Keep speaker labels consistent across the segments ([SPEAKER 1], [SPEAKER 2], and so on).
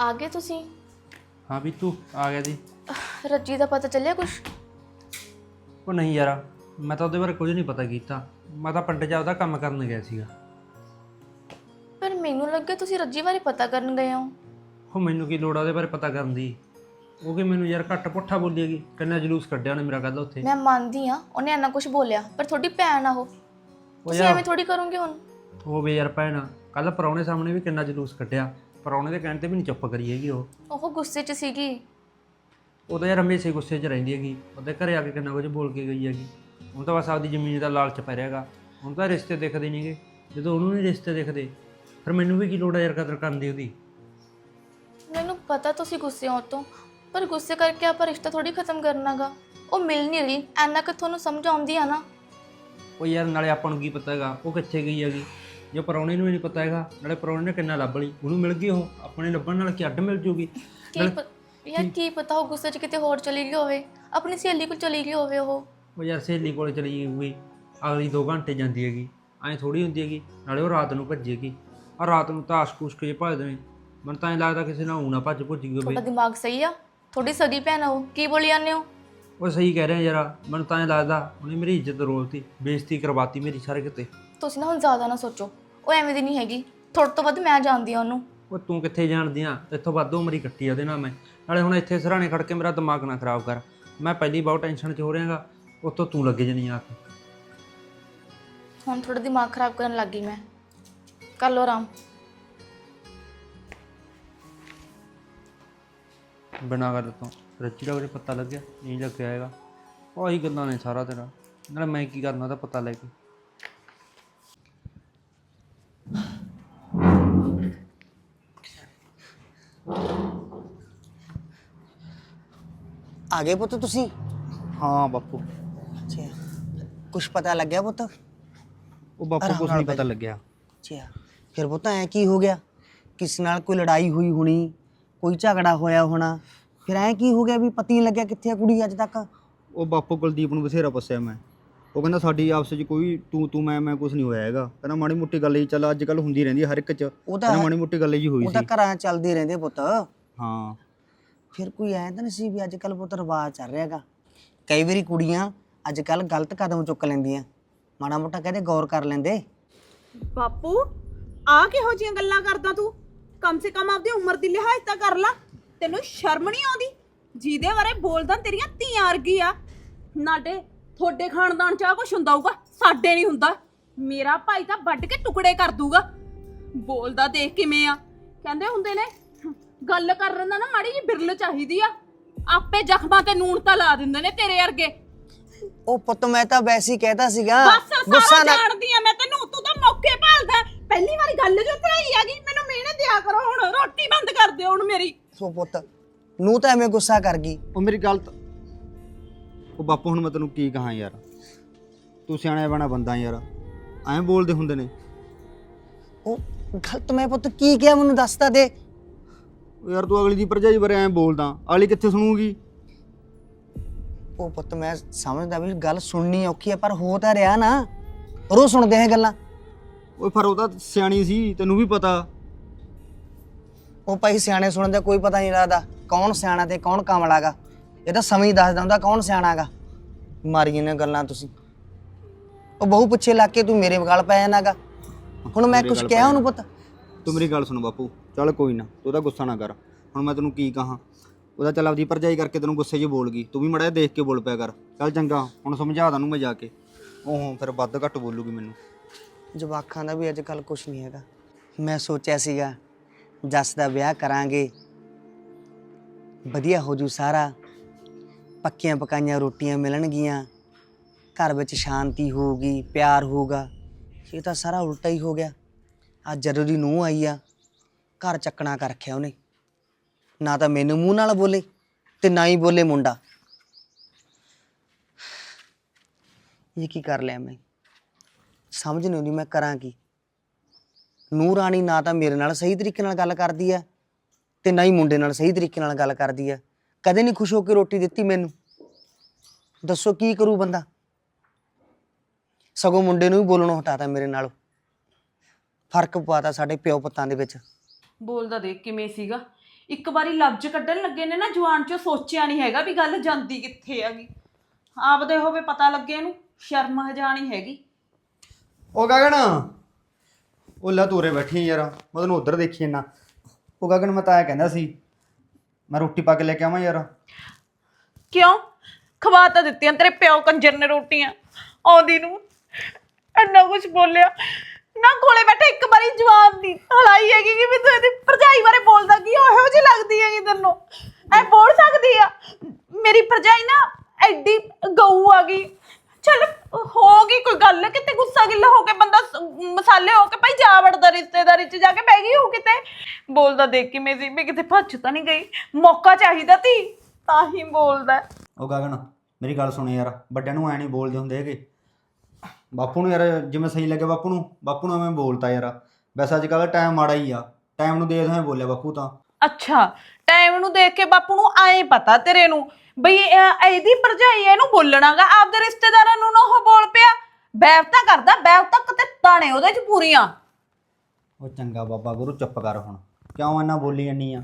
[SPEAKER 1] ਆ ਗਏ ਤੁਸੀਂ?
[SPEAKER 2] ਹਾਂ ਵੀ ਤੂੰ ਆ ਗਿਆ ਜੀ।
[SPEAKER 1] ਰੱਜੀ ਦਾ ਪਤਾ ਚੱਲਿਆ ਕੁਛ?
[SPEAKER 2] ਉਹ ਨਹੀਂ ਯਾਰ ਮੈਂ ਤਾਂ ਉਹਦੇ ਬਾਰੇ ਕੁਝ ਨਹੀਂ ਪਤਾ ਕੀਤਾ। ਮੈਂ ਤਾਂ ਪਿੰਡ 'ਚ ਕੰਮ ਕਰਨ ਗਿਆ ਸੀਗਾ।
[SPEAKER 1] ਪਰ ਮੈਨੂੰ ਲੱਗਿਆ ਤੁਸੀਂ ਰੱਜੀ ਬਾਰੇ ਪਤਾ ਕਰਨ ਗਏ ਹੋ।
[SPEAKER 2] ਉਹ ਮੈਨੂੰ ਕੀ ਲੋੜ ਆ ਉਹਦੇ ਬਾਰੇ ਪਤਾ ਕਰਨ ਦੀ? ਉਹ ਕਿ ਮੈਨੂੰ ਯਾਰ ਘੱਟ ਪੁੱਠਾ ਬੋਲੀਏਗੀ ਕਿੰਨਾ ਜਲੂਸ ਕੱਢਿਆ ਉਹਨੇ ਮੇਰਾ ਕੱਲ ਉੱਥੇ।
[SPEAKER 1] ਮੈਂ ਮੰਨਦੀ ਆ ਉਹਨੇ ਇੰਨਾ ਕੁਝ ਬੋਲਿਆ ਪਰ ਤੁਹਾਡੀ ਭੈਣ ਆ ਉਹ। ਤੁਸੀਂ
[SPEAKER 2] ਯਾਰ-
[SPEAKER 1] ਐਵੇਂ ਥੋੜੀ ਕਰੋਗੇ ਹੁਣ?
[SPEAKER 2] ਉਹ ਵੀ ਯਾਰ ਭੈਣ ਕੱਲ ਪਰੌਣੇ ਸਾਹਮਣੇ ਵੀ ਕਿੰਨਾ ਜਲੂਸ ਕੱਢਿਆ। ਪਰੌਣੇ ਦੇ ਕਹਿਣ ਤੇ ਵੀ ਨਹੀਂ ਚੁੱਪ ਕਰੀ ਹੈਗੀ ਉਹ।
[SPEAKER 1] ਉਹ ਗੁੱਸੇ 'ਚ ਸੀਗੀ।
[SPEAKER 2] ਉਹ ਤਾਂ ਯਾਰ ਹਮੇਸ਼ਾ ਗੁੱਸੇ 'ਚ ਰਹਿੰਦੀ ਹੈਗੀ। ਉਹਦੇ ਘਰੇ ਆ ਕੇ ਕਿੰਨਾ ਕੁਝ ਬੋਲ ਕੇ ਗਈ ਹੈਗੀ। ਹੁਣ ਤਾਂ ਬਸ ਆਪਦੀ ਜ਼ਮੀਨ ਦਾ ਲਾਲਚ ਪੈ ਰਿਹਾਗਾ ਹੁਣ ਤਾਂ ਰਿਸ਼ਤੇ ਦਿਖਦੇ ਨਹੀਂਗੇ ਜਦੋਂ ਉਹਨੂੰ ਨਹੀਂ ਰਿਸ਼ਤੇ ਦਿਖਦੇ ਫਿਰ ਮੈਨੂੰ ਵੀ ਕੀ ਲੋੜ ਹੈ ਯਾਰ ਕਦਰ ਕਰਨ ਦੀ ਉਹਦੀ?
[SPEAKER 1] ਮੈਨੂੰ ਪਤਾ ਤੁਸੀਂ ਗੁੱਸੇ ਹੋ ਤੋਂ ਪਰ ਗੁੱਸੇ ਕਰਕੇ ਆਪਾਂ ਰਿਸ਼ਤਾ ਥੋੜੀ ਖਤਮ ਕਰਨਾਗਾ। ਉਹ ਮਿਲ ਨਹੀਂ ਰਹੀ। ਐਨਾ ਕਿ ਤੁਹਾਨੂੰ ਸਮਝ ਆਉਂਦੀ ਆ ਨਾ।
[SPEAKER 2] ਉਹ ਯਾਰ ਨਾਲੇ ਆਪਾਂ ਨੂੰ ਕੀ ਪਤਾ ਹੈਗਾ। ਉਹ ਕਿੱਥੇ ਗਈ ਹੈਗੀ? ਜੇ ਪਰੌਣੇ ਨੂੰ ਨਹੀਂ ਪਤਾ ਹੈਗਾ ਨਾਲੇ ਪਰੌਣੇ ਨੇ ਕਿੰਨਾ ਲੱਭ ਲਈ ਉਹਨੂੰ ਮਿਲ ਗਈ ਉਹ ਆਪਣੇ ਲੱਭਣ ਨਾਲ ਕੀ ਅੱਡ ਮਿਲ ਜੂਗੀ?
[SPEAKER 1] ਕੀ ਪ- ਯਾਰ ਕੀ ਪਤਾ ਉਹ ਗੁੱਸੇ 'ਚ ਕਿਤੇ ਹੋਰ ਚਲੀ ਗਈ ਹੋਵੇ ਆਪਣੀ ਸਹੇਲੀ ਕੋਲ ਚਲੀ ਗਈ ਹੋਵੇ ਉਹ।
[SPEAKER 2] ਉਹ ਯਾਰ ਸਹੇਲੀ ਕੋਲੇ ਚਲੀ ਗਈ ਅਗਲੀ 2 ਘੰਟੇ ਜਾਂਦੀ ਹੈਗੀ ਐਂ ਥੋੜੀ ਹੁੰਦੀ ਹੈਗੀ ਨਾਲੇ ਉਹ ਰਾਤ ਨੂੰ ਭੱਜੇਗੀ ਆ ਰਾਤ ਨੂੰ ਤਾਸ਼ ਕੁਸ਼ ਕੇ ਭੱਜਦੇ ਨੇ ਮੈਨੂੰ ਤਾਂ ਐਂ ਲੱਗਦਾ ਕਿਸੇ ਨਾਲ ਊਣਾ ਭੱਜ ਭੁੱਜ ਗਈ ਹੋਵੇ।
[SPEAKER 1] ਤੁਹਾਡਾ ਦਿਮਾਗ ਸਹੀ ਆ? ਥੋੜੀ ਸਗੀ ਭੈਣ ਆ ਉਹ ਕੀ ਬੋਲੀ ਜਾਂਦੇ ਹੋ?
[SPEAKER 2] ਉਹ ਸਹੀ ਕਹਿ ਰਿਹਾ ਯਾਰ ਮੈਨੂੰ ਤਾਂ ਐਂ ਲੱਗਦਾ ਉਹਨੇ ਮੇਰੀ ਇੱਜ਼ਤ ਰੋਲਤੀ ਬੇਇੱਜ਼ਤੀ ਕਰਵਾਤੀ ਮੇਰੀ ਸਾਰੇ ਕਿਤੇ।
[SPEAKER 1] ਤੁਸੀਂ ਨਾ ਹੁਣ ਜ਼ਿਆਦਾ ਨਾ ਸੋਚੋ ਉਹ ਐਵੇਂ ਦੀ ਨਹੀਂ ਹੈਗੀ। ਥੋੜੇ ਤੋਂ ਵੱਧ ਮੈਂ ਜਾਣਦੀ ਆ ਉਹਨੂੰ।
[SPEAKER 2] ਉਹ ਤੂੰ ਕਿੱਥੇ ਜਾਣਦੀ ਆ? ਇੱਥੋਂ ਵੱਧ ਉਮਰ ਕੱਟੀ ਆ ਉਹਦੇ ਨਾਲ ਮੈਂ। ਨਾਲੇ ਹੁਣ ਇੱਥੇ ਸਰਾਣੇ ਖੜ ਕੇ ਮੇਰਾ ਦਿਮਾਗ ਨਾ ਖਰਾਬ ਕਰ। ਮੈਂ ਪਹਿਲੀ ਬਹੁਤ ਟੈਨਸ਼ਨ 'ਚ ਹੋ ਰਿਹਾਗਾ। ਉੱਤੋਂ ਤੂੰ ਲੱਗੇ ਜਣੀ ਆ ਕੇ।
[SPEAKER 1] ਹੁਣ ਥੋੜਾ ਦਿਮਾਗ ਖਰਾਬ ਕਰਨ ਲੱਗ ਗਈ ਮੈਂ। ਕਰ ਲੋ ਆਰਾਮ।
[SPEAKER 2] ਬਿਨਾਂ ਗੱਲ ਤੋਂ। ਰੱਜੀ ਦਾ ਕੁਝ ਪਤਾ ਲੱਗਿਆ। ਨਹੀਂ ਲੱਗਿਆ ਹੈਗਾ। ਉਹੀ ਗੱਲਾਂ ਨੇ ਸਾਰਾ ਤੇਰਾ। ਨਾਲੇ ਮੈਂ ਕੀ ਕਰਨਾ ਉਹਦਾ ਪਤਾ ਲੈ ਕੇ।
[SPEAKER 3] ਆ ਗਏ ਪੁੱਤ ਤੁਸੀਂ?
[SPEAKER 4] ਹਾਂ ਬਾਪੂ।
[SPEAKER 3] ਅੱਛਾ। ਕੁਝ ਪਤਾ ਲੱਗਿਆ ਪੁੱਤ?
[SPEAKER 4] ਉਹ ਬਾਪੂ
[SPEAKER 3] ਨਾਲ
[SPEAKER 4] ਨਹੀਂ ਪਤਾ। ਲੱਗਿਆ।
[SPEAKER 3] ਅੱਛਾ। ਫਿਰ ਪੁੱਤ ਐ ਕੀ ਹੋ ਗਿਆ? ਕਿਸ ਨਾਲ ਕੋਈ ਲੜਾਈ ਹੋਈ ਹੋਣੀ? ਕੋਈ ਝਗੜਾ ਹੋਇਆ ਹੋਣਾ? ਫਿਰ ਐ ਕੀ ਹੋ ਗਿਆ ਵੀ ਪਤੀ ਨਹੀਂ ਲੱਗਿਆ ਕਿੱਥੇ ਆ ਕੁੜੀ ਅੱਜ ਤੱਕ?
[SPEAKER 4] ਉਹ ਬਾਪੂ ਕੁਲਦੀਪ ਨੂੰ ਬਥੇਰਾ ਪੁੱਛਿਆ ਮੈਂ। ਉਹ ਕਹਿੰਦਾ ਸਾਡੀ ਆਪਸ ਵਿੱਚ ਕੋਈ ਤੂੰ ਤੂੰ ਮੈਂ ਮੈਂ ਕੁਝ ਨਹੀਂ ਹੋਇਆ ਹੈਗਾ। ਕਹਿੰਦਾ ਮਾੜੀ ਮੋਟੀ ਗੱਲ ਹੀ ਚੱਲ ਅੱਜ ਕੱਲ ਹੁੰਦੀ ਰਹਿੰਦੀ ਹੈ ਹਰ ਇੱਕ ਚ।
[SPEAKER 3] ਉਹ ਤਾਂ
[SPEAKER 4] ਕਹਿੰਦਾ ਮਾੜੀ ਮੋਟੀ ਗੱਲ ਜੀ ਹੋਈ
[SPEAKER 3] ਉਹ ਤਾਂ
[SPEAKER 4] ਸੀ।
[SPEAKER 3] ਘਰਾਂ ਚੱਲਦੇ ਰਹਿੰਦੇ ਪੁੱਤ।
[SPEAKER 4] ਹਾਂ।
[SPEAKER 3] ਫਿਰ ਕੋਈ ਐ ਤਾਂ ਨਹੀਂ ਸੀ ਵੀ ਅੱਜ ਕੱਲ ਬਹੁਤ ਰਿਵਾਜ ਚੱਲ ਰਿਹਾਗਾ ਕਈ ਵਾਰੀ ਕੁੜੀਆਂ ਅੱਜ ਕੱਲ ਗਲਤ ਕਦਮ ਚੁੱਕ ਲੈਂਦੀਆਂ। ਮਾੜਾ ਮੋਟਾ ਕਹਿੰਦੇ ਗੌਰ ਕਰ ਲੈਂਦੇ।
[SPEAKER 5] ਬਾਪੂ ਆ ਕਿਹੋ ਜੀਆਂ ਗੱਲਾਂ ਕਰਦਾ ਤੂੰ? ਕਮ ਸੇ ਕਮ ਆਪਦੀ ਉਮਰ ਦੀ ਲਿਹਾਜ਼ ਤਾਂ ਕਰ ਲਾ। ਤੈਨੂੰ ਸ਼ਰਮ ਨਹੀਂ ਆਉਂਦੀ? ਜਿਹਦੇ ਬਾਰੇ ਬੋਲਦਾ ਤੇਰੀਆਂ ਧੀਆਂ ਵਰਗੀ ਆ। ਨਾਡੇ ਤੁਹਾਡੇ ਖਾਨਦਾਨ ਚ ਆ ਕੁਛ ਹੁੰਦਾ ਹੋਊਗਾ ਸਾਡੇ ਨਹੀਂ ਹੁੰਦਾ। ਮੇਰਾ ਭਾਈ ਤਾਂ ਵੱਢ ਕੇ ਟੁਕੜੇ ਕਰ ਦੂਗਾ ਬੋਲਦਾ ਦੇਖ ਕਿਵੇਂ ਆ। ਕਹਿੰਦੇ ਹੁੰਦੇ ਨੇ ਗੱਲ ਕਰਨ ਦਾ ਨਾ ਮਾੜੀ ਜੀ ਬਿਰਲ ਚਾਹੀਦੀ ਆ। ਆਪੇ ਜ਼ਖਮਾਂ ਤੇ ਨੂਣ ਤਾਂ ਲਾ ਦਿੰਦੇ ਨੇ ਤੇਰੇ ਵਰਗੇ।
[SPEAKER 3] ਉਹ ਪੁੱਤ ਮੈਂ ਤਾਂ ਵੈਸੇ ਹੀ ਕਹਿਤਾ ਸੀਗਾ।
[SPEAKER 5] ਬਸ
[SPEAKER 3] ਗੁੱਸਾ
[SPEAKER 5] ਸਾਰਾ
[SPEAKER 3] ਨਾ
[SPEAKER 5] ਜਾਣਦੀ ਆ ਮੈਂ ਤੈਨੂੰ ਤੂੰ ਤਾਂ ਮੌਕੇ ਭਾਲਦਾ। ਪਹਿਲੀ ਵਾਰੀ ਗੱਲ ਜੋ ਤੇ ਆਈ ਹੈਗੀ ਮੈਨੂੰ ਮਿਹਨਤ ਦਿਆ ਕਰੋ ਹੁਣ ਰੋਟੀ ਬੰਦ ਕਰ ਦਿਓ ਹੁਣ ਮੇਰੀ।
[SPEAKER 3] ਸੋ ਪੁੱਤ ਨੂੰ ਤਾਂ ਐਵੇਂ ਗੁੱਸਾ ਕਰ ਗਈ।
[SPEAKER 4] ਉਹ ਮੇਰੀ ਗੱਲ ਤਾਂ- ਉਹ ਬਾਪੂ ਹੁਣ ਮੈਂ ਤੈਨੂੰ ਕੀ ਕਹਾਂ ਯਾਰ? ਤੂੰ ਸਿਆਣਾ ਬਣਾ ਬੰਦਾ ਯਾਰ। ਐਂ ਬੋਲਦੇ ਹੁੰਦੇ ਨੇ।
[SPEAKER 3] ਉਹ ਗਲਤ ਮੈਂ ਪੁੱਤ ਕੀ ਕਿਹਾ ਮੈਨੂੰ ਦੱਸਤਾ ਦੇ।
[SPEAKER 4] ਯਾਰ ਤੂੰ ਅਗਲੀ ਦੀ ਭਰਜਾਈ ਬਾਰੇ ਐਂ ਬੋਲਦਾ ਅਗਲੀ ਕਿੱਥੇ ਸੁਣੂਗੀ?
[SPEAKER 3] ਉਹ ਪੁੱਤ ਮੈਂ ਸਮਝਦਾ ਵੀ ਗੱਲ ਸੁਣਨੀ ਔਖੀ ਹੈ ਪਰ ਹੋ ਤਾਂ ਰਿਹਾ ਨਾ। ਰੋ ਸੁਣਦੇ ਇਹ ਗੱਲਾਂ।
[SPEAKER 4] ਓਏ ਪਰ ਉਹ ਤਾਂ ਸਿਆਣੀ ਸੀ ਤੈਨੂੰ ਵੀ ਪਤਾ।
[SPEAKER 3] ਉਹ ਭਾਈ ਸਿਆਣੇ ਸੁਣਨ ਦਾ ਕੋਈ ਪਤਾ ਨਹੀਂ ਲੱਗਦਾ ਕੌਣ ਸਿਆਣਾ ਤੇ ਕੌਣ ਕਮਲਾਗਾ ਇਹ ਤਾਂ ਸਮਝ ਦੱਸਦਾ ਹੁੰਦਾ ਕੌਣ ਸਿਆਣਾਗਾ ਮਾਰੀਆਂ ਨੇ ਗੱਲਾਂ ਤੁਸੀਂ। ਉਹ ਬਹੁ ਪੁੱਛੇ ਲੱਗ ਕੇ ਤੂੰ ਮੇਰੇ ਗਲ ਪੈ ਜਾਣਾਗਾ ਹੁਣ ਮੈਂ ਕੁਝ ਕਿਹਾ ਉਹਨੂੰ ਪੁੱਤ?
[SPEAKER 4] ਤੂੰ ਮੇਰੀ ਗੱਲ ਸੁਣ ਬਾਪੂ। ਚੱਲ ਕੋਈ ਨਾ, ਤੂੰ ਉਹਦਾ ਗੁੱਸਾ ਨਾ ਕਰ। ਹੁਣ ਮੈਂ ਤੈਨੂੰ ਕੀ ਕਹਾਂ? ਉਹਦਾ ਚੱਲ ਆਪਦੀ ਭਰਜਾਈ ਕਰਕੇ ਤੈਨੂੰ ਗੁੱਸੇ 'ਚ ਬੋਲ ਗਈ। ਤੂੰ ਵੀ ਮੜਾ ਦੇਖ ਕੇ ਬੋਲ ਪਿਆ ਕਰ। ਚੱਲ ਚੰਗਾ, ਹੁਣ ਸਮਝਾ ਦਾਂ ਨੂੰ ਮੈਂ ਜਾ ਕੇ। ਉਹ ਫਿਰ ਵੱਧ ਘੱਟ ਬੋਲੂਗੀ ਮੈਨੂੰ।
[SPEAKER 3] ਜਵਾਕਾਂ ਦਾ ਵੀ ਅੱਜ ਕੱਲ ਕੁਝ ਨਹੀਂ ਹੈਗਾ। ਮੈਂ ਸੋਚਿਆ ਸੀਗਾ, ਜੱਸ ਦਾ ਵਿਆਹ ਕਰਾਂਗੇ। ਵਧੀਆ ਹੋ ਜੂ ਸਾਰਾ। ਪੱਕੀਆਂ ਪਕਾਈਆਂ ਰੋਟੀਆਂ ਮਿਲਣਗੀਆਂ। ਘਰ ਵਿੱਚ ਸ਼ਾਂਤੀ ਹੋਊਗੀ, ਪਿਆਰ ਹੋਊਗਾ। ਇਹ ਤਾਂ ਸਾਰਾ ਉਲਟਾ ਹੀ ਹੋ ਗਿਆ। ਅੱਜ ਜਦੋਂ ਦੀ ਨੂੰਹ ਆਈ ਆ ਘਰ ਚੱਕਣਾ ਕਰ ਰੱਖਿਆ ਉਹਨੇ। ਨਾ ਤਾਂ ਮੈਨੂੰ ਮੂੰਹ ਨਾਲ ਬੋਲੇ ਤੇ ਨਾ ਹੀ ਬੋਲੇ ਮੁੰਡਾ। ਇਹ ਕੀ ਕਰ ਲਿਆ ਮੈਂ? ਸਮਝ ਨਹੀਂ ਆਉਂਦੀ ਮੈਂ ਕਰਾਂ ਕੀ। ਨੂਰ ਰਾਣੀ ਨਾ ਤਾਂ ਮੇਰੇ ਨਾਲ ਸਹੀ ਤਰੀਕੇ ਨਾਲ ਗੱਲ ਕਰਦੀ ਹੈ ਤੇ ਨਾ ਹੀ ਮੁੰਡੇ ਨਾਲ ਸਹੀ ਤਰੀਕੇ ਨਾਲ ਗੱਲ ਕਰਦੀ ਹੈ ਕਦੇ ਨਹੀਂ ਖੁਸ਼ ਹੋ ਕੇ ਰੋਟੀ ਦਿੱਤੀ ਮੈਨੂੰ। ਦੱਸੋ ਕੀ ਕਰੂ ਬੰਦਾ? ਸਗੋਂ ਮੁੰਡੇ ਨੂੰ ਵੀ ਬੋਲਣੋਂ ਹਟਾਤਾ ਮੇਰੇ ਨਾਲ। ਫ਼ਰਕ ਪਵਾਤਾ ਸਾਡੇ ਪਿਓ ਪੁੱਤਾਂ ਦੇ ਵਿੱਚ।
[SPEAKER 5] ਬੋਲਦਾ ਦੇਖ ਕਿਵੇਂ ਸੀਗਾ। ਇੱਕ ਵਾਰੀ ਲਫ਼ਜ਼ ਕੱਢਣ ਲੱਗੇ ਨੇ ਨਾ ਜਵਾਨ ਚੋਂ ਸੋਚਿਆ ਨਹੀਂ ਹੈਗਾ ਵੀ ਗੱਲ ਜਾਂਦੀ ਕਿੱਥੇ ਹੈਗੀ। ਆਪਦੇ ਹੋਵੇ ਪਤਾ ਲੱਗੇ ਇਹਨੂੰ ਸ਼ਰਮ ਹਜਾਣੀ ਹੈਗੀ।
[SPEAKER 4] ਉਹ ਗਗਨ ਉਹ ਲੈ ਤੂਰੇ ਬੈਠੀ ਯਾਰ ਮੈਂ ਤੈਨੂੰ ਉਧਰ ਦੇਖੀ ਨਾ ਉਹ ਗਗਨ ਮੈਂ ਤਾਂ ਐਂ ਕਹਿੰਦਾ ਸੀ ਮੈਂ ਰੋਟੀ ਪਾ ਕੇ ਲੈ ਕੇ ਆਵਾਂ ਯਾਰ।
[SPEAKER 5] ਕਿਉਂ? ਖਵਾ ਤਾਂ ਦਿੱਤੀਆਂ ਤੇਰੇ ਪਿਓ ਕੰਜਰ ਨੇ ਰੋਟੀਆਂ ਆਉਂਦੀ ਨੂੰ। ਇੰਨਾ ਕੁਝ ਬੋਲਿਆ। ਨਾ ਕੋਲੇ ਬੈਠਾ ਇੱਕ ਵਾਰੀ ਜਵਾਬ ਦੀ। ਹਲਾਈ ਹੈਗੀ ਕਿ ਵੀ ਤੂੰ ਇਹਦੀ ਭਰਜਾਈ ਬਾਰੇ ਬੋਲਦਾ ਕੀ ਉਹੋ ਜਿਹੀ ਲੱਗਦੀ ਹੈਗੀ ਤੈਨੂੰ। ਐ ਬੋਲ ਸਕਦੀ ਆ। ਮੇਰੀ ਭਰਜਾਈ ਨਾ ਐਡੀ ਗਊ ਆ ਗਈ। ਚਲ, ਹੋ ਗਈ ਕੋਈ ਗੱਲ, ਕਿਤੇ ਗੁੱਸਾ ਗਿੱਲਾ ਹੋ ਕੇ ਬੰਦਾ ਸ- ਮਸਾਲੇ ਹੋ ਕੇ ਭਾਈ ਜਾ ਵੜਦਾ ਰਿਸ਼ਤੇਦਾਰੀ 'ਚ, ਜਾ ਕੇ ਬਹਿ ਗਈ ਹੋ ਕਿਤੇ। ਬੋਲਦਾ ਦੇਖ ਕੇ ਮੇਰੀ ਵੀ ਕਿਤੇ ਭੱਜ ਤਾਂ ਨਹੀਂ ਗਈ। ਮੌਕਾ ਚਾਹੀਦਾ ਤੀ ਤਾਂ ਹੀ ਬੋਲਦਾ।
[SPEAKER 4] ਉਹ ਗਗਨ, ਮੇਰੀ ਗੱਲ ਸੁਣ ਯਾਰ, ਵੱਡਿਆਂ ਨੂੰ ਐ ਨਹੀਂ ਬੋਲਦੇ ਹੁੰਦੇ ਹੈਗੇ। ਬਾਪੂ ਨੂੰ ਯਾਰ ਜਿਵੇਂ ਸਹੀ ਲੱਗੇ ਬਾਪੂ ਨੂੰ ਬਾਪੂ ਨੂੰ ਐਵੇਂ ਬੋਲਤਾ ਯਾਰ। ਵੈਸੇ ਅੱਜ ਕੱਲ੍ਹ ਟਾਈਮ ਮਾੜਾ ਹੀ ਆ। ਟਾਈਮ ਨੂੰ ਦੇਖਦੇ ਹੋਏ ਬੋਲਿਆ ਬਾਪੂ ਤਾਂ।
[SPEAKER 5] ਅੱਛਾ ਟਾਈਮ ਨੂੰ ਦੇਖ ਕੇ ਬਾਪੂ ਨੂੰ ਆਏ ਪਤਾ ਤੇਰੇ ਨੂੰ ਬਈ ਇਹ- ਇਹਦੀ ਭਰਜਾਈ ਇਹਨੂੰ ਬੋਲਣਾਗਾ ਆਪਦੇ ਰਿਸ਼ਤੇਦਾਰਾਂ ਨੂੰ ਨਾ ਉਹ ਬੋਲ ਪਿਆ। ਬੈਵ ਤਾਂ ਕਰਦਾ ਬੈਵ ਤਾਂ ਕਿਤੇ ਤਾਣੇ ਉਹਦੇ ਚ ਪੂਰੀਆਂ।
[SPEAKER 4] ਉਹ ਚੰਗਾ ਬਾਬਾ ਗੁਰੂ ਚੁੱਪ ਕਰ ਹੁਣ। ਕਿਉਂ ਇੰਨਾ ਬੋਲੀ ਜਾਂਦੀ ਆ?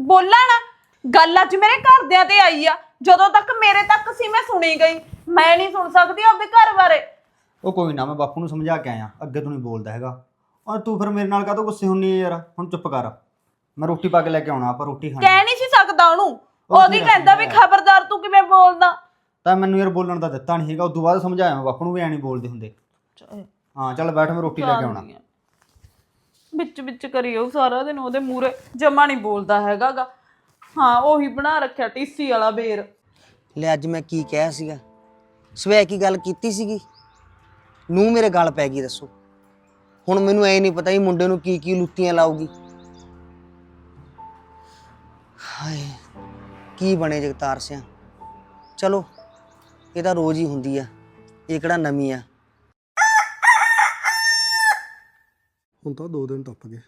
[SPEAKER 5] ਬੋਲਾਂ ਨਾ। ਗੱਲ ਅੱਜ ਮੇਰੇ ਘਰਦਿਆਂ ਤੇ ਆਈ ਆ। ਜਦੋਂ ਤੱਕ ਮੇਰੇ ਤੱਕ ਸੀ ਮੈਂ ਸੁਣੀ ਗਈ। ਮੈਂ ਨਹੀਂ ਸੁਣ ਸਕਦੀ ਆਪਦੇ ਘਰ ਬਾਰੇ।
[SPEAKER 4] ਉਹ ਕੋਈ ਨਾ ਮੈਂ ਬਾਪੂ ਨੂੰ ਸਮਝਾ ਕੇ ਆਇਆ ਅੱਗੇ ਤੋਂ ਨਹੀਂ ਬੋਲਦਾ ਹੈਗਾ। ਔਰ ਤੂੰ ਫਿਰ ਮੇਰੇ ਨਾਲ ਕਾਹਤੋਂ ਗੁੱਸੇ ਹੁੰਨੀ ਹੈ ਯਾਰ? ਹੁਣ ਚੁੱਪ ਕਰ। ਮੈਂ ਰੋਟੀ ਪਾ ਕੇ ਲੈ ਕੇ ਆਉਣਾ ਆਪਾਂ ਰੋਟੀ ਖਾਣੀ।
[SPEAKER 5] ਕਹਿ ਨਹੀਂ ਸੀ ਸਕਦਾ ਉਹਨੂੰ।
[SPEAKER 4] ਉਹ
[SPEAKER 5] ਉਹਦੀ ਕਹਿੰਦਾ ਵੀ? ਖਬਰਦਾਰ ਤੂੰ ਕਿਵੇਂ ਬੋਲਦਾ?
[SPEAKER 4] ਤਾਂ ਮੈਨੂੰ ਯਾਰ ਬੋਲਣ ਦਾ ਦਿੱਤਾ ਨਹੀਂ ਹੈਗਾ ਉਦੋਂ ਬਾਅਦ ਸਮਝਾਇਆ ਮੈਂ ਬਾਪੂ ਨੂੰ ਵੀ ਐ ਨਹੀਂ ਬੋਲਦੇ ਹੁੰਦੇ। ਹਾਂ ਚੱਲ ਬੈਠ ਮੈਂ ਰੋਟੀ ਲੈ ਕੇ ਆਉਣਾ।
[SPEAKER 5] ਵਿੱਚ ਵਿੱਚ ਕਰੀਓ ਸਾਰਾ ਦਿਨ ਉਹਦੇ ਮੂਰੇ ਜਮਾ ਨਹੀਂ ਬੋਲਦਾ ਹੈਗਾਗਾ। ਹਾਂ ਉਹੀ ਬਣਾ ਰੱਖਿਆ ਟੀਸੀ ਵਾਲਾ ਬੇਰ।
[SPEAKER 3] ਲੈ ਅੱਜ ਮੈਂ ਕੀ ਕਿਹਾ ਸੀਗਾ? ਸਵੇਰ ਕੀ ਗੱਲ ਕੀਤੀ ਸੀਗੀ? ਨੂੰ ਮੇਰੇ ਗੱਲ ਪੈ ਗਈ, ਦੱਸੋ। ਹੁਣ ਮੈਨੂੰ ਐ ਨਹੀਂ ਪਤਾ ਇਹ ਮੁੰਡੇ ਨੂੰ ਕੀ ਕੀ ਲੁੱਤੀਆਂ ਲਾਊਗੀ। ਹਾਏ, ਕੀ ਬਣੇ ਜਗਤਾਰ ਸਿਆ। ਚਲੋ, ਇਹ ਤਾਂ ਰੋਜ਼ ਹੀ ਹੁੰਦੀ ਆ। ਇਹ ਕਿਹੜਾ ਨਵੀਂ ਆ।
[SPEAKER 6] ਹੁਣ ਤਾਂ ਦੋ ਦਿਨ ਟੱਪ ਗਏ,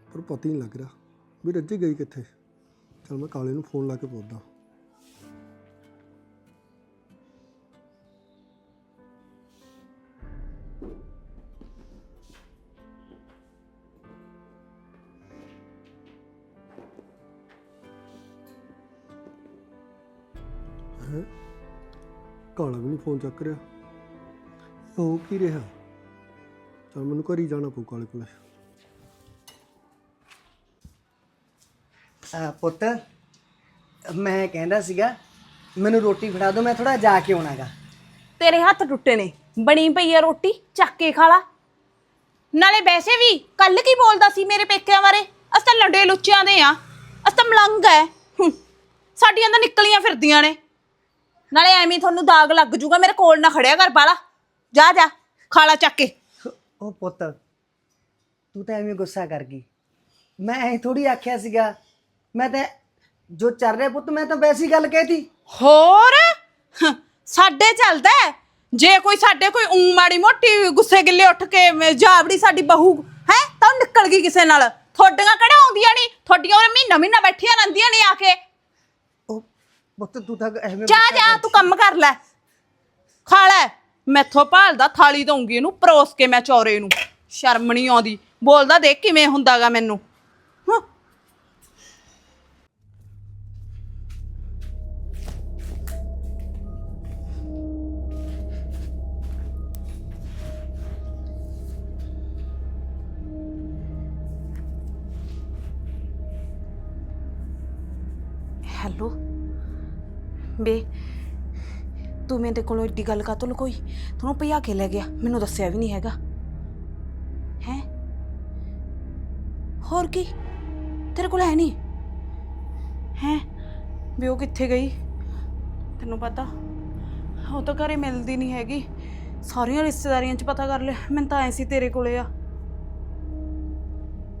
[SPEAKER 6] ਪਰ ਪਤਾ ਹੀ ਨਹੀਂ ਲੱਗ ਰਿਹਾ ਵੀ ਰੱਜੀ ਗਈ ਕਿੱਥੇ। ਚਲ ਮੈਂ ਕਾਲੇ ਨੂੰ ਫੋਨ ਲਾ ਕੇ ਪੁੱਛਦਾ। ਫੋਨ ਚੱਕ ਰਿਹਾ। ਹੋ ਕੀ ਰਿਹਾ? ਚਲ ਮੈਨੂੰ ਘਰ ਜਾਣਾ ਪਊ ਕਾਲੇ ਕੋਲੇ।
[SPEAKER 3] ਆ ਪੁੱਤ ਮੈਂ ਕਹਿੰਦਾ ਸੀਗਾ ਮੈਨੂੰ ਰੋਟੀ ਫੜਾ ਦਿਓ ਮੈਂ ਥੋੜਾ ਜਾ ਕੇ ਆਉਣਾਗਾ।
[SPEAKER 5] ਤੇਰੇ ਹੱਥ ਟੁੱਟੇ ਨੇ ਬਣੀ ਪਈ ਆ ਰੋਟੀ ਚੱਕ ਕੇ ਖਾ ਲਾ। ਨਾਲੇ ਵੈਸੇ ਵੀ ਕੱਲ ਕੀ ਬੋਲਦਾ ਸੀ ਮੇਰੇ ਪੇਕਿਆਂ ਬਾਰੇ? ਅਸ ਤਾਂ ਲੰਡੇ ਲੁੱਚਿਆਂ ਦੇ ਆ ਅਸ ਤਾਂ ਮਲੰਗ ਐ। ਹੂੰ, ਸਾਡੀਆਂ ਤਾਂ ਨਿਕਲੀਆਂ ਫਿਰਦੀਆਂ ਨੇ। ਨਾਲੇ ਐਵੇਂ ਹੀ ਤੁਹਾਨੂੰ ਦਾਗ ਲੱਗ ਜੂਗਾ ਮੇਰੇ ਕੋਲ ਨਾ ਖੜਿਆ ਕਰ ਬਾਲਾ। ਜਾ ਜਾ ਖਾ ਲਾ ਚੱਕ ਕੇ।
[SPEAKER 3] ਉਹ ਪੁੱਤ ਤੂੰ ਤਾਂ ਐਵੇਂ ਗੁੱਸਾ ਕਰ ਗਈ। ਮੈਂ ਐ ਥੋੜੀ ਆਖਿਆ ਸੀਗਾ ਮੈਂ ਤਾਂ ਜੋ ਚੱਲ ਰਿਹਾ ਪੁੱਤ ਮੈਂ ਤਾਂ ਵੈਸੀ ਗੱਲ ਕਹਿਤੀ।
[SPEAKER 5] ਹੋਰ? ਹੰ, ਸਾਡੇ ਚੱਲਦਾ ਹੈ। ਜੇ ਕੋਈ ਸਾਡੇ ਕੋਈ ਊ ਮਾੜੀ ਮੋਟੀ ਗੁੱਸੇ ਗਿੱਲੇ ਉੱਠ ਕੇ ਮ- ਜਾਵੜੀ ਸਾਡੀ ਬਹੂ ਹੈ ਤਾਂ ਉਹ ਨਿਕਲ ਗਈ ਕਿਸੇ ਨਾਲ। ਤੁਹਾਡੀਆਂ ਕਿਹੜਾ ਆਉਂਦੀਆਂ ਨਹੀਂ? ਤੁਹਾਡੀਆਂ ਉਹ ਮਹੀਨਾ ਮਹੀਨਾ ਬੈਠੀਆਂ ਰਹਿੰਦੀਆਂ ਨੇ ਆ ਕੇ।
[SPEAKER 3] ਪੁੱਤ ਤੂੰ ਤਾਂ ਐਵੇਂ
[SPEAKER 5] ਜਾ ਜਾ ਤੂੰ ਕੰਮ ਕਰ ਲੈ। ਖਾ ਲੈ। ਮੈਥੋਂ ਭਾਲਦਾ ਥਾਲੀ ਦਊਂਗੀ ਇਹਨੂੰ ਪਰੋਸ ਕੇ ਮੈਂ ਚੌਰੇ ਨੂੰ। ਸ਼ਰਮ ਨਹੀਂ ਆਉਂਦੀ। ਬੋਲਦਾ ਦੇਖ ਕਿਵੇਂ ਹੁੰਦਾਗਾ ਮੈਨੂੰ। ਹੰ। ਹੈਲੋ? ਬੇ, ਤੂੰ ਮੇਰੇ ਕੋਲੋਂ ਏਡੀ ਗੱਲ ਕਾਤੋਂ ਲੁਕੋਈ? ਤੂੰ ਭਜਾ ਕੇ ਲੈ ਗਿਆ, ਮੈਨੂੰ ਦੱਸਿਆ ਵੀ ਨਹੀਂ ਹੈਗਾ। ਹੈ? ਹੋਰ ਕੀ? ਤੇਰੇ ਕੋਲ ਹੈ ਨਹੀਂ ਹੈ? ਵੀ ਉਹ ਕਿੱਥੇ ਗਈ? ਤੈਨੂੰ ਪਤਾ, ਉਹ ਤਾਂ ਘਰੇ ਮਿਲਦੀ ਨਹੀਂ ਹੈਗੀ। ਸਾਰੀਆਂ ਰਿਸ਼ਤੇਦਾਰੀਆਂ 'ਚ ਪਤਾ ਕਰ ਲਿਆ ਮੈਨੂੰ ਤਾਂ ਐ ਸੀ ਤੇਰੇ ਕੋਲੇ ਆ।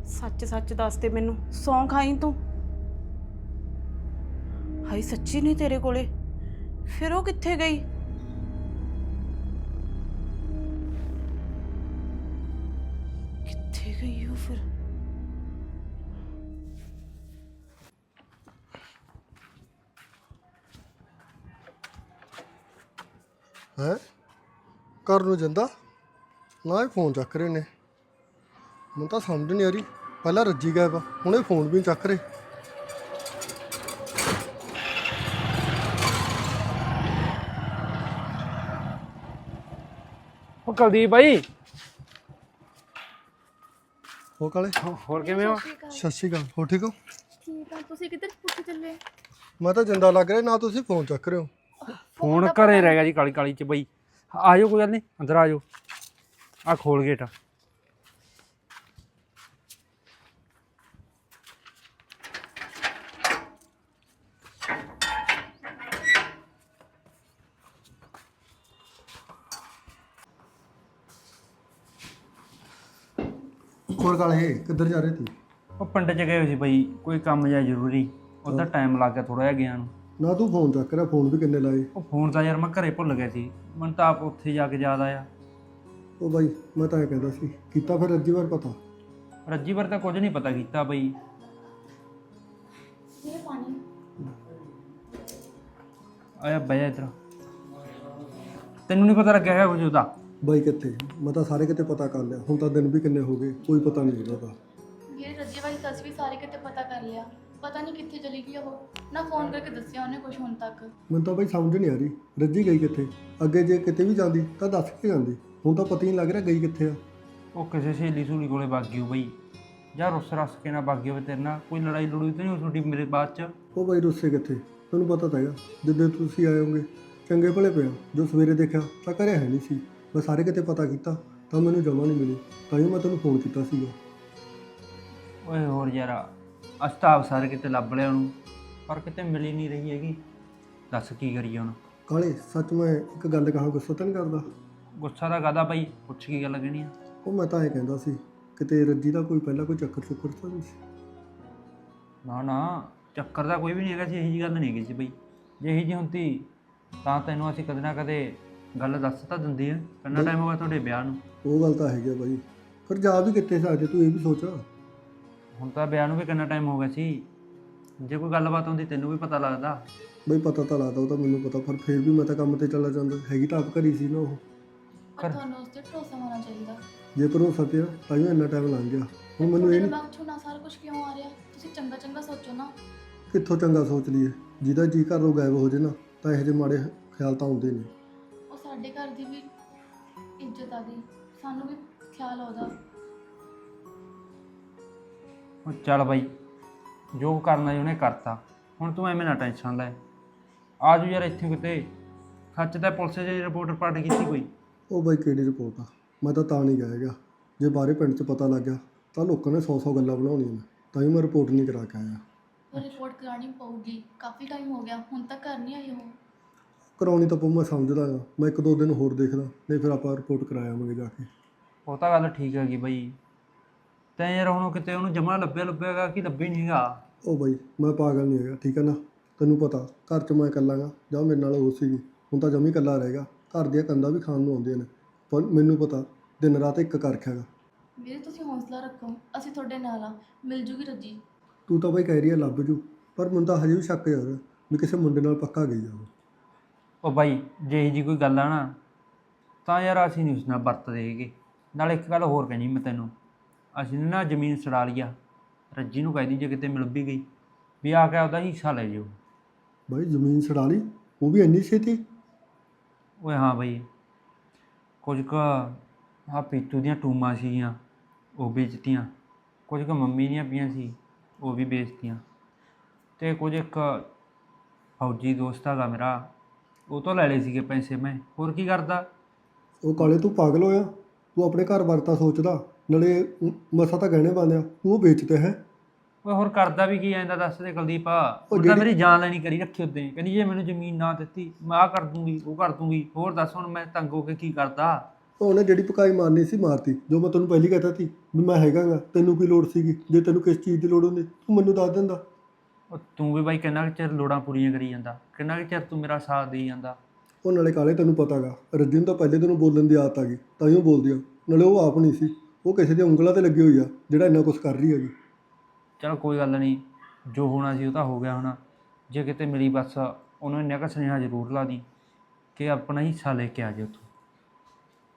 [SPEAKER 5] ਸੱਚ ਸੱਚ ਦੱਸ ਦੇ ਮੈਨੂੰ ਸੌਂ ਖਾਈ ਤੂੰ? ਹਾਈ ਸੱਚੀ ਨਹੀਂ ਤੇਰੇ ਕੋਲੇ? ਫਿਰ ਉਹ ਕਿੱਥੇ ਗਈ? ਕਿੱਥੇ ਗਈ ਉਹ ਫਿਰ?
[SPEAKER 6] ਹੈ? ਘਰ ਨੂੰ ਜਾਂਦਾ? ਨਾ ਇਹ ਫੋਨ ਚੱਕ ਰਹੇ ਨੇ। ਮੈਨੂੰ ਤਾਂ ਸਮਝ ਨਹੀਂ ਆ ਰਹੀ। ਪਹਿਲਾਂ ਰੱਜੀ ਗਏ ਵਾ ਹੁਣ ਇਹ ਫੋਨ ਵੀ ਨਹੀਂ ਚੱਕ ਰਹੇ।
[SPEAKER 2] ਕੁਲਦੀਪ ਬਾਈ।
[SPEAKER 6] ਹੋ ਕਾਲੇ?
[SPEAKER 2] ਹੋਰ ਕਿਵੇਂ ਹੋ?
[SPEAKER 6] ਸਤਿ ਸ਼੍ਰੀ ਅਕਾਲ। ਹੋ ਠੀਕ ਹੋ?
[SPEAKER 1] ਠੀਕ ਆ। ਤੁਸੀਂ ਕਿੱਧਰ ਪੁੱਛ ਚੱਲੇ?
[SPEAKER 6] ਮੈਂ ਤਾਂ ਜਿੰਦਾ ਲੱਗ ਰਿਹਾ ਨਾ ਤੁਸੀਂ ਫੋਨ ਚੱਕ ਰਹੇ ਹੋ।
[SPEAKER 2] ਫੋਨ ਘਰੇ ਰਹਿ ਗਿਆ ਜੀ ਕਾਲੀ ਕਾਲੀ ਚ ਬਈ। ਆ ਜਾਓ ਕੋਈ ਗੱਲ ਨਹੀਂ ਅੰਦਰ ਆ ਜਾਓ। ਆ ਖੋਲ ਗੇਟ
[SPEAKER 6] ਹੋਰ ਕਾਲੇ ਕਿੱਧਰ ਜਾ ਰਹੇ ਸੀ?
[SPEAKER 2] ਉਹ ਪਿੰਡ ਚ ਗਏ ਹੋਏ ਸੀ ਬਈ ਕੋਈ ਕੰਮ ਜਾਂ ਜ਼ਰੂਰੀ। ਉਹਦਾ ਟਾਈਮ ਲੱਗ ਗਿਆ ਥੋੜਾ ਜਿਹਾ ਗਿਆ ਨੂੰ।
[SPEAKER 6] ਨਾ ਤੂੰ ਫੋਨ ਚੱਕ ਰਿਹਾ ਫੋਨ ਵੀ ਕਿੰਨੇ ਲਾਏ?
[SPEAKER 2] ਉਹ ਫੋਨ ਤਾਂ ਯਾਰ ਮੈਂ ਘਰੇ ਭੁੱਲ ਗਿਆ ਸੀ। ਮੈਨੂੰ ਤਾਂ ਆਪ ਉੱਥੇ ਜਾ ਕੇ ਯਾਦ ਆਇਆ।
[SPEAKER 6] ਉਹ ਬਾਈ ਮੈਂ ਤਾਂ ਇਹ ਕਹਿੰਦਾ ਸੀ ਕੀਤਾ ਫਿਰ ਅੱਜੀ ਵਾਰ ਪਤਾ?
[SPEAKER 2] ਰੱਜੀ ਵਰ ਤਾਂ ਕੁਝ ਨਹੀਂ ਪਤਾ ਕੀਤਾ ਬਈ।
[SPEAKER 1] ਇਹ ਪਾਣੀ।
[SPEAKER 2] ਆਇਆ ਬਈ ਇੱਧਰ। ਤੈਨੂੰ ਨਹੀਂ ਪਤਾ ਲੱਗਿਆ ਹੈ ਕੁਝ ਉਹਦਾ?
[SPEAKER 6] ਬਾਈ ਕਿੱਥੇ? ਮੈਂ ਤਾਂ ਸਾਰੇ ਕਿਤੇ ਪਤਾ ਕਰ ਲਿਆ। ਹੁਣ ਤਾਂ ਦਿਨ ਵੀ ਕਿੰਨੇ ਹੋ ਗਏ ਕੋਈ ਪਤਾ ਨਹੀਂ ਉਹਦਾ ਤਾਂ।
[SPEAKER 1] ਮੇਰੇ ਰੱਜੇ ਵਾਲੀ ਸੱਸ ਵੀ ਸਾਰੇ ਕਿਤੇ ਪਤਾ ਕਰ ਲਿਆ। ਪਤਾ ਨਹੀਂ ਕਿੱਥੇ ਚਲੀ ਗਈ ਉਹ। ਨਾ ਫੋਨ ਕਰਕੇ ਦੱਸਿਆ ਉਹਨੇ ਕੁਝ ਹੁਣ ਤੱਕ।
[SPEAKER 6] ਮੈਨੂੰ ਤਾਂ ਬਾਈ ਸਮਝ ਨਹੀਂ ਆ ਰਹੀ। ਰੱਜੀ ਗਈ ਕਿੱਥੇ? ਅੱਗੇ ਜੇ ਕਿਤੇ ਵੀ ਜਾਂਦੀ ਤਾਂ ਦੱਸ ਕੇ ਜਾਂਦੀ। ਹੁਣ ਤਾਂ ਪਤਾ ਹੀ ਨਹੀਂ ਲੱਗ ਰਿਹਾ ਗਈ ਕਿੱਥੇ ਆ।
[SPEAKER 2] ਉਹ ਕਿਸੇ ਸਹੇਲੀ ਸਹੂਲੀ ਕੋਲੇ ਵਗ ਗਈ ਹੋਊ ਬਈ। ਜਾਂ ਰੁੱਸ ਰਸ ਕੇ ਨਾ ਵਗ ਗਈ ਹੋਵੇ ਤੇਰੇ ਨਾਲ। ਕੋਈ ਲੜਾਈ ਲੜੂਈ ਤਾਂ ਨਹੀਂ ਹੋ ਤੁਹਾਡੀ ਮੇਰੇ ਬਾਅਦ ਚ?
[SPEAKER 6] ਉਹ ਬਾਈ ਰੁੱਸੇ ਕਿੱਥੇ? ਤੁਹਾਨੂੰ ਪਤਾ ਤਾਂ ਹੈਗਾ। ਜਿੱਦੇ ਤੁਸੀਂ ਆਏ ਹੋਗੇ ਚੰਗੇ ਭਲੇ ਪਿਆ ਜੋ ਸਵੇਰੇ ਦੇਖਿਆ ਤਾਂ ਘਰੇ ਹੈ ਨਹੀਂ ਸੀ। ਮੈਂ ਸਾਰੇ ਕਿਤੇ ਪਤਾ ਕੀਤਾ ਤਾਂ ਮੈਨੂੰ ਜਮਾ ਨਹੀਂ ਮਿਲੀ ਤਾਂ ਹੀ ਮੈਂ ਤੈਨੂੰ ਫੋਨ ਕੀਤਾ ਸੀਗਾ।
[SPEAKER 2] ਓਏ ਹੋਰ ਯਾਰ ਅਸਤਾਬ ਸਾਰੇ ਕਿਤੇ ਲੱਭ ਲਿਆ ਉਹਨੂੰ ਪਰ ਕਿਤੇ ਮਿਲੀ ਨਹੀਂ ਰਹੀ ਹੈਗੀ। ਦੱਸ ਕੀ ਕਰੀਏ ਹੁਣ?
[SPEAKER 6] ਕਾਲੇ ਸੱਚ ਮੈਂ ਇੱਕ ਗੱਲ ਕਹਾਂ ਗੁੱਸਾ ਤਾਂ ਨਹੀਂ ਕਰਦਾ?
[SPEAKER 2] ਗੁੱਸਾ ਦਾ ਗਾਦਾ ਬਾਈ? ਪੁੱਛ ਕੀ ਗੱਲ ਕਹਿਣੀ ਆ?
[SPEAKER 6] ਉਹ ਮੈਂ ਤਾਂ ਇਹ ਕਹਿੰਦਾ ਸੀ ਕਿਤੇ ਰੱਜੀ ਦਾ ਕੋਈ ਪਹਿਲਾਂ ਕੋਈ ਚੱਕਰ ਚੁੱਕਰ ਤਾਂ ਨਹੀਂ ਸੀ।
[SPEAKER 2] ਨਾ ਨਾ ਚੱਕਰ ਦਾ ਕੋਈ ਵੀ ਨਹੀਂ ਹੈਗਾ ਸੀ ਇਹੀ ਜੀ ਗੱਲ ਨਹੀਂ ਹੈਗੀ ਸੀ ਬਈ। ਜੇ ਇਹੀ ਜੀ ਹੁੰਦੀ ਤਾਂ ਤੈਨੂੰ ਅਸੀਂ ਕਦੇ ਨਾ ਕਦੇ ਗੱਲ ਦੱਸ ਤਾਂ ਦਿੰਦੀ ਆ ਕਿੰਨਾ ਟਾਈਮ ਹੋ ਗਿਆ ਤੁਹਾਡੇ ਵਿਆਹ ਨੂੰ?
[SPEAKER 6] ਉਹ ਗੱਲ ਤਾਂ ਹੈਗੀ ਆ ਬਾਈ। ਫਿਰ ਜਾ ਵੀ ਕਿੱਥੇ ਸਕਦੇ ਤੂੰ ਇਹ ਵੀ ਸੋਚ।
[SPEAKER 2] ਹੁਣ ਤਾਂ ਵਿਆਹ ਨੂੰ ਵੀ ਕਿੰਨਾ ਟਾਈਮ ਹੋ ਗਿਆ ਸੀ। ਜੇ ਕੋਈ ਗੱਲਬਾਤ ਹੁੰਦੀ ਤੈਨੂੰ ਵੀ ਪਤਾ ਲੱਗਦਾ।
[SPEAKER 6] ਬਈ ਪਤਾ ਤਾਂ ਲੱਗਦਾ ਉਹ ਤਾਂ ਮੈਨੂੰ ਪਤਾ ਪਰ ਫਿਰ ਵੀ ਮੈਂ ਤਾਂ ਕੰਮ ਤੇ ਚਲਾ ਜਾਂਦਾ। ਹੈਗੀ ਤਾਂ ਆਪ ਘਰੀ ਸੀ ਨਾ ਉਹ।
[SPEAKER 1] ਪਰ ਤੁਹਾਨੂੰ ਉਸ ਤੇ ਭਰੋਸਾ ਹੋਣਾ ਚਾਹੀਦਾ।
[SPEAKER 6] ਜੇ ਭਰੋਸਾ ਪਿਆ ਤਾਂ ਹੀ ਇੰਨਾ ਟਾਈਮ ਲੰਘ ਗਿਆ। ਹੁਣ ਮੈਨੂੰ ਇਹ ਨਹੀਂ
[SPEAKER 1] ਦਿਮਾਗ 'ਚੋਂ ਨਾ ਸਾਰਾ ਕੁਝ ਕਿਉਂ ਆ ਰਿਹਾ? ਤੁਸੀਂ ਚੰਗਾ ਚੰਗਾ ਸੋਚੋ ਨਾ।
[SPEAKER 6] ਕਿੱਥੋਂ ਚੰਗਾ ਸੋਚ ਲਈਏ? ਜਿਹਦਾ ਜੀ ਘਰੋਂ ਗਾਇਬ ਹੋ ਜੇ ਨਾ ਤਾਂ ਇਹੋ ਜਿਹੇ ਮਾੜੇ ਖਿਆਲ ਤਾਂ ਆਉਂਦੇ ਨੇ।
[SPEAKER 1] ਸਾਡੇ ਘਰ ਦੀ ਵੀ ਇੱਜ਼ਤ ਆ ਗਈ। ਸਾਨੂੰ ਵੀ ਖਿਆਲ ਆਉਦਾ।
[SPEAKER 2] ਉਹ ਚੱਲ ਬਾਈ ਜੋ ਕਰਨਾ ਸੀ ਉਹਨੇ ਕਰਤਾ। ਹੁਣ ਤੂੰ ਐਵੇਂ ਨਾ ਟੈਨਸ਼ਨ ਲੈ। ਆਜੋ ਯਾਰ ਇੱਥੇ ਕਿਤੇ। ਸੱਚ ਤਾਂ ਪੁਲਿਸ 'ਚ ਰਿਪੋਰਟ ਪਾਟ ਕੀਤੀ ਕੋਈ।
[SPEAKER 6] ਉਹ ਬਾਈ ਕਿਹੜੀ ਰਿਪੋਰਟ ਆ? ਮੈਂ ਤਾਂ ਤਾਂ ਨਹੀਂ ਗਿਆ ਹੈਗਾ। ਜੇ ਬਾਹਰੇ ਪਿੰਡ 'ਚ ਪਤਾ ਲੱਗ ਗਿਆ ਤਾਂ ਲੋਕਾਂ ਨੇ 100-100 ਗੱਲਾਂ ਬਣਾਉਣੀਆਂ ਨੇ। ਤਾਂ ਹੀ ਮੈਂ ਰਿਪੋਰਟ ਨਹੀਂ ਕਰਾ ਕੇ ਆਇਆ।
[SPEAKER 1] ਰਿਪੋਰਟ ਕਰਾਣੀ ਪਊਗੀ। ਕਾਫੀ ਟਾਈਮ ਹੋ ਗਿਆ। ਹੁਣ ਤੱਕ ਘਰ ਨਹੀਂ ਆਈ ਉਹ।
[SPEAKER 6] ਕਰਾਉਣੀ ਤਾਂ ਪਊ ਮੈਂ ਸਮਝਦਾ ਹਾਂ ਮੈਂ ਇੱਕ ਦੋ ਦਿਨ ਹੋਰ ਦੇਖਦਾ ਨਹੀਂ ਫਿਰ ਆਪਾਂ ਰਿਪੋਰਟ ਕਰਾਇਆਵਾਂਗੇ ਜਾ ਕੇ।
[SPEAKER 2] ਉਹ ਤਾਂ ਗੱਲ ਠੀਕ ਹੈਗੀ ਬਾਈ। ਤੈਂ ਯਾਰ ਹੁਣ ਕਿਤੇ ਉਹਨੂੰ ਜਮਾ ਲੱਭਿਆ ਲੱਭਿਆਗਾ ਕਿ ਲੱਭੀ ਨਹੀਂਗਾ
[SPEAKER 6] ਉਹ ਬਾਈ ਮੈਂ ਪਾਗਲ ਨਹੀਂ ਹੈਗਾ ਠੀਕ ਹੈ ਨਾ? ਤੈਨੂੰ ਪਤਾ ਘਰ 'ਚ ਮੈਂ ਇਕੱਲਾ ਗਾ ਜਾਂ ਮੇਰੇ ਨਾਲ ਉਹ ਸੀਗੀ। ਹੁਣ ਤਾਂ ਜਮੀ ਇਕੱਲਾ ਰਹੇਗਾ ਘਰ ਦੀਆਂ ਕੰਧਾਂ ਵੀ ਖਾਣ ਨੂੰ ਆਉਂਦੀਆਂ ਨੇ। ਪਰ ਮੈਨੂੰ ਪਤਾ ਦਿਨ ਰਾਤ ਇੱਕ ਕਰ ਰੱਖਿਆਗਾ
[SPEAKER 1] ਵੀਰੇ ਤੁਸੀਂ ਹੌਸਲਾ ਰੱਖੋ ਅਸੀਂ ਤੁਹਾਡੇ ਨਾਲ ਆ ਮਿਲ ਜੂਗੀ ਰੱਜੀ।
[SPEAKER 6] ਤੂੰ ਤਾਂ ਬਾਈ ਕਹਿ ਰਹੀ ਹੈ ਲੱਭ ਜੂ। ਪਰ ਮੈਨੂੰ ਤਾਂ ਹਜੇ ਵੀ ਸ਼ੱਕ ਰਿਹਾ ਵੀ ਕਿਸੇ ਮੁੰਡੇ ਨਾਲ ਪੱਕਾ ਗਈ ਆ ਉਹ।
[SPEAKER 2] ਉਹ ਬਾਈ ਜੇ ਜੀ ਕੋਈ ਗੱਲ ਆ ਨਾ ਤਾਂ ਯਾਰ ਅਸੀਂ ਨਹੀਂ ਉਸ ਨਾਲ ਵਰਤਦੇ ਹੈਗੇ। ਨਾਲ ਇੱਕ ਗੱਲ ਹੋਰ ਕਹਿਣੀ ਮੈਂ ਤੈਨੂੰ। ਅਸੀਂ ਨੇ ਨਾ ਜ਼ਮੀਨ ਛਡਾ ਲਿਆ ਰੱਜੀ ਨੂੰ ਕਹਿ ਦੀ ਜੇ ਕਿਤੇ ਮਿਲ ਵੀ ਗਈ। ਵੀ ਆ ਕੇ ਉਹਦਾ ਹਿੱਸਾ ਲੈ ਜਿਓ।
[SPEAKER 6] ਬਾਈ ਜ਼ਮੀਨ ਛਡਾ ਲਈ? ਉਹ ਵੀ ਇੰਨੀ ਛੇਤੀ?
[SPEAKER 2] ਓਏ ਹਾਂ ਬਈ। ਕੁਝ ਕੁ ਆ ਪੀਤੂ ਦੀਆਂ ਟੂਮਾਂ ਸੀਗੀਆਂ ਉਹ ਵੇਚਤੀਆਂ। ਕੁਝ ਕੁ ਮੰਮੀ ਦੀਆਂ ਪਈਆਂ ਸੀ ਉਹ ਵੀ ਵੇਚਤੀਆਂ। ਤੇ ਕੁਝ ਇੱਕ ਫੌਜੀ ਦੋਸਤ ਹੈਗਾ ਮੇਰਾ ਉਹ ਤੋਂ ਲੈ ਲਏ ਸੀਗੇ ਪੈਸੇ ਮੈਂ। ਹੋਰ ਕੀ ਕਰਦਾ?
[SPEAKER 6] ਉਹ ਕਾਲੇ ਤੂੰ ਪਾਗਲ ਹੋਇਆ। ਤੂੰ ਆਪਣੇ ਘਰ ਬਾਰੇ ਤਾਂ ਸੋਚਦਾ। ਨਾਲੇ ਮਸਾ ਤਾਂ ਗਹਿਣੇ ਪਾਉਂਦੇ ਤੂੰ ਉਹ ਵੇਚਦੇ ਹੈ।
[SPEAKER 2] ਓਏ ਹੋਰ ਕਰਦਾ ਵੀ ਕੀ ਐਂਦਾ ਦੱਸ ਦੇ ਕੁਲਦੀਪ। ਆ
[SPEAKER 6] ਉਹ
[SPEAKER 2] ਤਾਂ ਮੇਰੀ ਜਾਨ ਲੈਣੀ ਕਰੀ ਰੱਖੀ ਉੱਤੇ ਕਹਿੰਦੀ ਜੇ ਮੈਨੂੰ ਜ਼ਮੀਨ ਨਾ ਦਿੱਤੀ ਮੈਂ ਆ ਕਰ ਦੂੰਗੀ ਉਹ ਕਰ ਦੂੰਗੀ। ਹੋਰ ਦੱਸ ਹੁਣ ਮੈਂ ਤੰਗ ਹੋ ਕੇ ਕੀ ਕਰਦਾ?
[SPEAKER 6] ਉਹਨੇ ਜਿਹੜੀ ਪਕਾਈ ਮਾਰਨੀ ਸੀ ਮਾਰਤੀ। ਜੋ ਮੈਂ ਤੈਨੂੰ ਪਹਿਲੀ ਕਹਤਾ ਸੀ ਵੀ ਮੈਂ ਹੈਗਾਗਾ ਤੈਨੂੰ ਕੀ ਲੋੜ ਸੀਗੀ? ਜੇ ਤੈਨੂੰ ਕਿਸ ਚੀਜ਼ ਦੀ ਲੋੜ ਹੁੰਦੀ ਤੂੰ ਮੈਨੂੰ ਦੱਸ ਦਿੰਦਾ।
[SPEAKER 2] ਉਹ ਤੂੰ ਵੀ ਬਾਈ ਕਿੰਨਾ ਕੁ ਚਿਰ ਲੋੜਾਂ ਪੂਰੀਆਂ ਕਰੀ ਜਾਂਦਾ? ਕਿੰਨਾ ਕੁ ਚਿਰ ਤੂੰ ਮੇਰਾ ਸਾਥ ਦੇਈ ਜਾਂਦਾ?
[SPEAKER 6] ਉਹ ਨਾਲੇ ਕਾਲੇ ਤੈਨੂੰ ਪਤਾਗਾ ਰੱਜੀ ਨੂੰ ਤਾਂ ਪਹਿਲੇ ਦਿਨੋਂ ਬੋਲਣ ਦੀ ਆਦਤ ਆ ਗਈ ਤਾਂ ਹੀ ਉਹ ਬੋਲਦੀ ਆ। ਨਾਲੇ ਉਹ ਆਪ ਨਹੀਂ ਸੀ ਉਹ ਕਿਸੇ ਦੀਆਂ ਉਂਗਲਾਂ ਤੇ ਲੱਗੀ ਹੋਈ ਆ ਜਿਹੜਾ ਇੰਨਾ ਕੁਝ ਕਰ ਰਹੀ ਹੈਗੀ।
[SPEAKER 2] ਚਲ ਕੋਈ ਗੱਲ ਨਹੀਂ ਜੋ ਹੋਣਾ ਸੀ ਉਹ ਤਾਂ ਹੋ ਗਿਆ ਹੋਣਾ। ਜੇ ਕਿਤੇ ਮਿਲੀ ਬਸ ਉਹਨੂੰ ਇੰਨਾ ਕੁ ਸੁਨੇਹਾ ਜ਼ਰੂਰ ਲਾ ਦੀ ਕਿ ਆਪਣਾ ਹਿੱਸਾ ਲੈ ਕੇ ਆ ਜਾ ਉੱਥੋਂ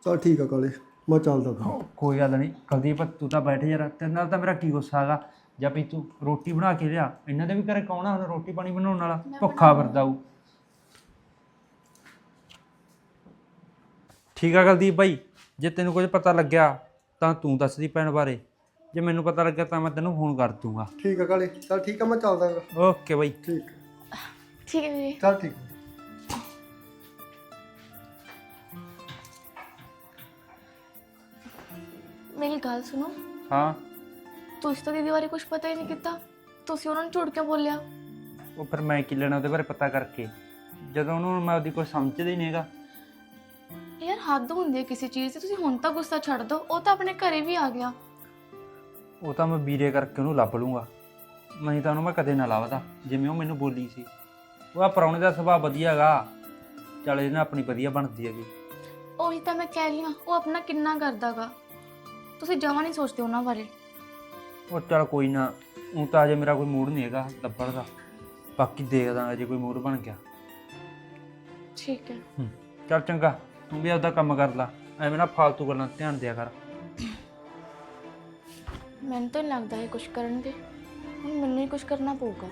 [SPEAKER 6] ਚਲ ਠੀਕ ਆ ਕਾਲੇ ਮੈਂ ਚੱਲਦਾ ਫਿਰ।
[SPEAKER 2] ਕੋਈ ਗੱਲ ਨਹੀਂ ਕੁਲਦੀਪ ਤੂੰ ਤਾਂ ਬੈਠ ਯਾਰ ਤੇਰੇ ਨਾਲ ਤਾਂ ਮੇਰਾ ਕੀ ਗੁੱਸਾ ਹੈਗਾ? ਜਾਂ ਵੀ ਤੂੰ ਰੋਟੀ ਬਣਾ ਕੇ ਲਿਆ ਇਹਨਾਂ ਦੇ ਵੀ ਘਰੇ ਕੌਣ ਆ ਹੁਣ ਰੋਟੀ ਪਾਣੀ ਬਣਾਉਣ ਵਾਲਾ? ਭੁੱਖਾ ਵਰਦਾਊ ਠੀਕ ਆ ਕੁਲਦੀਪ ਭਾਈ ਜੇ ਤੈਨੂੰ ਕੁਝ ਪਤਾ ਲੱਗਿਆ ਤਾਂ ਤੂੰ ਦੱਸਦੀ ਭੈਣ ਬਾਰੇ। ਜੇ ਮੈਨੂੰ ਪਤਾ ਲੱਗਿਆ ਤਾਂ ਮੈਂ ਤੈਨੂੰ ਫੋਨ ਕਰ ਦੂੰਗਾ।
[SPEAKER 6] ਠੀਕ ਆ ਕਾਲੇ ਚੱਲ ਠੀਕ ਆ ਮੈਂ ਚੱਲਦਾਗਾ
[SPEAKER 2] ਓਕੇ ਬਾਈ।
[SPEAKER 6] ਠੀਕ।
[SPEAKER 1] ਠੀਕ ਹੈ ਵੀਰੇ
[SPEAKER 6] ਚੱਲ ਠੀਕ।
[SPEAKER 1] ਮੇਰੀ ਗੱਲ ਸੁਣੋ।
[SPEAKER 2] ਹਾਂ।
[SPEAKER 1] ਤੁਸੀਂ ਤਾਂ ਦੀਦੀ ਬਾਰੇ ਕੁਝ ਪਤਾ ਹੀ ਨਹੀਂ ਕੀਤਾ। ਤੁਸੀਂ ਉਹਨਾਂ ਨੂੰ ਝੂਠ ਕਿਉਂ ਬੋਲਿਆ?
[SPEAKER 2] ਉਹ ਫਿਰ ਮੈਂ ਕੀ ਲੈਣਾ ਉਹਦੇ ਬਾਰੇ ਪਤਾ ਕਰਕੇ। ਜਦੋਂ ਉਹਨੂੰ ਮੈਂ ਉਹਦੀ ਕੋਈ ਸਮਝਦਾ ਹੀ ਨਹੀਂ ਹੈਗਾ।
[SPEAKER 1] ਯਾਰ ਹੱਦ ਹੁੰਦੀ ਹੈ ਕਿਸੇ ਚੀਜ਼ ਦੀ ਤੁਸੀਂ ਹੁਣ ਤਾਂ ਗੁੱਸਾ ਛੱਡ ਦਿਓ ਉਹ ਤਾਂ ਆਪਣੇ ਘਰੇ ਵੀ ਆ ਗਿਆ।
[SPEAKER 2] ਉਹ ਤਾਂ ਮੈਂ ਵੀਰੇ ਕਰਕੇ ਉਹਨੂੰ ਲੱਭ ਲੂੰਗਾ ਨਹੀਂ ਤਾਂ ਉਹਨੂੰ ਮੈਂ ਕਦੇ ਨਾ ਲੱਭਦਾ ਜਿਵੇਂ ਉਹ ਮੈਨੂੰ ਬੋਲੀ ਸੀ। ਉਹ ਆ ਪ੍ਰਾਹੁਣੇ ਦਾ ਸੁਭਾਅ ਵਧੀਆ ਹੈਗਾ। ਚੱਲ ਇਹਦੇ ਨਾਲ ਆਪਣੀ ਵਧੀਆ ਬਣਦੀ ਹੈਗੀ।
[SPEAKER 1] ਉਹੀ ਤਾਂ ਮੈਂ ਕਹਿ ਰਹੀ ਹਾਂ ਉਹ ਆਪਣਾ ਕਿੰਨਾ ਕਰਦਾਗਾ। ਤੁਸੀਂ ਜਮਾ ਨਹੀਂ ਸੋਚਦੇ ਉਹਨਾਂ ਬਾਰੇ।
[SPEAKER 2] ਉਹ ਚੱਲ ਕੋਈ ਨਾ ਉਹ ਤਾਂ ਅਜੇ ਮੇਰਾ ਕੋਈ ਮੂਡ ਨਹੀਂ ਹੈਗਾ ਲੱਭਣ ਦਾ। ਬਾਕੀ ਦੇਖਦਾ ਜੇ ਕੋਈ ਮੂਡ ਬਣ ਗਿਆ।
[SPEAKER 1] ਠੀਕ ਹੈ।
[SPEAKER 2] ਹੂੰ। ਚੱਲ ਚੰਗਾ ਤੂੰ ਵੀ ਆਪਦਾ ਕੰਮ ਕਰ ਲੈ ਐਵੇਂ ਨਾ ਫਾਲਤੂ ਗੱਲਾਂ ਤੇ ਧਿਆਨ ਦਿਆ ਕਰ।
[SPEAKER 1] ਮੈਨੂੰ ਤਾਂ ਨਹੀਂ ਲੱਗਦਾ ਇਹ ਕੁਝ ਕਰਨਗੇ। ਹੁਣ ਮੈਨੂੰ ਹੀ ਕੁਝ ਕਰਨਾ ਪਊਗਾ।